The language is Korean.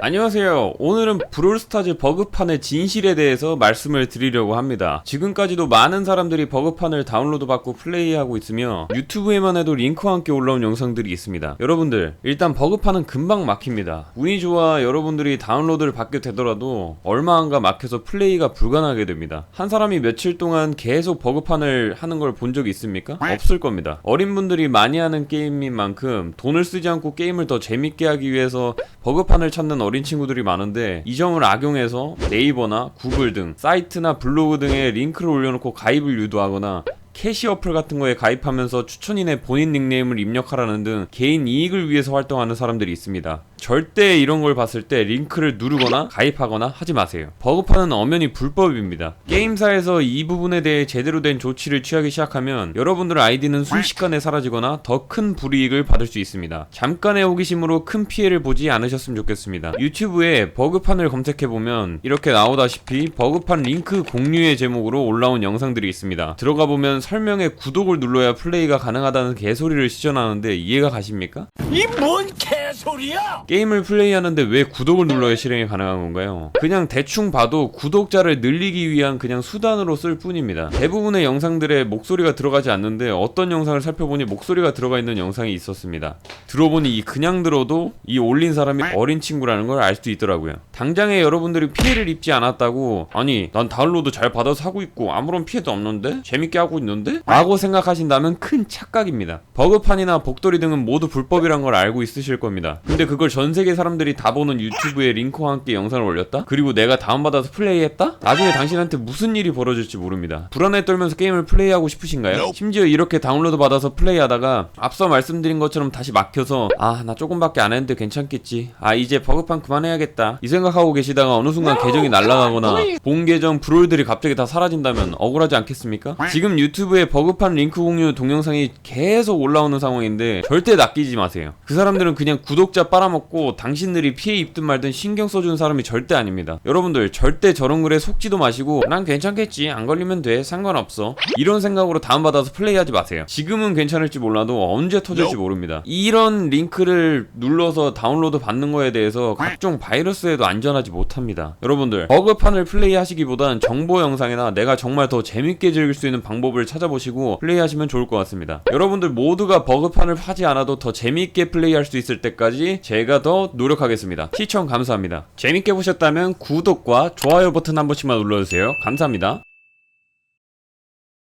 안녕하세요. 오늘은 브롤스타즈 버그판의 진실에 대해서 말씀을 드리려고 합니다. 지금까지도 많은 사람들이 버그판을 다운로드 받고 플레이하고 있으며 유튜브에만 해도 링크와 함께 올라온 영상들이 있습니다. 여러분들, 일단 버그판은 금방 막힙니다. 운이 좋아 여러분들이 다운로드를 받게 되더라도 얼마 안가 막혀서 플레이가 불가능하게 됩니다. 한 사람이 며칠 동안 계속 버그판을 하는 걸 본 적이 있습니까? 없을 겁니다. 어린 분들이 많이 하는 게임인 만큼 돈을 쓰지 않고 게임을 더 재밌게 하기 위해서 버그판을 찾는 어린 친구들이 많은데 이 점을 악용해서 네이버나 구글 등 사이트나 블로그 등에 링크를 올려놓고 가입을 유도하거나 캐시 어플 같은 거에 가입하면서 추천인의 본인 닉네임을 입력하라는 등 개인 이익을 위해서 활동하는 사람들이 있습니다. 절대 이런 걸 봤을 때 링크를 누르거나 가입하거나 하지 마세요. 버그판은 엄연히 불법입니다. 게임사에서 이 부분에 대해 제대로 된 조치를 취하기 시작하면 여러분들 아이디는 순식간에 사라지거나 더 큰 불이익을 받을 수 있습니다. 잠깐의 호기심으로 큰 피해를 보지 않으셨으면 좋겠습니다. 유튜브에 버그판을 검색해보면 이렇게 나오다시피 버그판 링크 공유의 제목으로 올라온 영상들이 있습니다. 들어가 보면 설명에 구독을 눌러야 플레이가 가능하다는 개소리를 시전하는데 이해가 가십니까? 이 뭔 개소리야! 게임을 플레이하는데 왜 구독을 눌러야 실행이 가능한 건가요? 그냥 대충 봐도 구독자를 늘리기 위한 그냥 수단으로 쓸 뿐입니다. 대부분의 영상들에 목소리가 들어가지 않는데 어떤 영상을 살펴보니 목소리가 들어가 있는 영상이 있었습니다. 들어보니 이 그냥 들어도 이 올린 사람이 어린 친구라는 걸 알 수 있더라고요. 당장에 여러분들이 피해를 입지 않았다고 아니 난 다운로드 잘 받아서 하고 있고 아무런 피해도 없는데 재밌게 하고 있는 데? 라고 생각하신다면 큰 착각입니다. 버그판이나 복돌이 등은 모두 불법이란 걸 알고 있으실 겁니다. 근데 그걸 전 세계 사람들이 다 보는 유튜브에 링크와 함께 영상을 올렸다? 그리고 내가 다운받아서 플레이했다? 나중에 당신한테 무슨 일이 벌어질지 모릅니다. 불안에 떨면서 게임을 플레이하고 싶으신가요? 심지어 이렇게 다운로드 받아서 플레이하다가 앞서 말씀드린 것처럼 다시 막혀서 아 나 조금밖에 안 했는데 괜찮겠지 아 이제 버그판 그만해야겠다 이 생각하고 계시다가 어느 순간 계정이 날아가거나 본 계정 브롤들이 갑자기 다 사라진다면 억울하지 않겠습니까? 지금 유튜브 에 버그판 링크 공유 동영상이 계속 올라오는 상황인데 절대 낚이지 마세요. 그 사람들은 그냥 구독자 빨아먹고 당신들이 피해 입든 말든 신경 써주는 사람이 절대 아닙니다. 여러분들 절대 저런 글에 속지도 마시고 난 괜찮겠지 안 걸리면 돼 상관없어. 이런 생각으로 다운받아서 플레이하지 마세요. 지금은 괜찮을지 몰라도 언제 터질지 모릅니다. 이런 링크를 눌러서 다운로드 받는 거에 대해서 각종 바이러스에도 안전하지 못합니다. 여러분들 버그판을 플레이하시기보단 정보 영상이나 내가 정말 더 재밌게 즐길 수 있는 방법을 찾아보시고 플레이하시면 좋을 것 같습니다. 여러분들 모두가 버그판을 하지 않아도 더 재밌게 플레이할 수 있을 때까지 제가 더 노력하겠습니다. 시청 감사합니다. 재밌게 보셨다면 구독과 좋아요 버튼 한 번씩만 눌러주세요. 감사합니다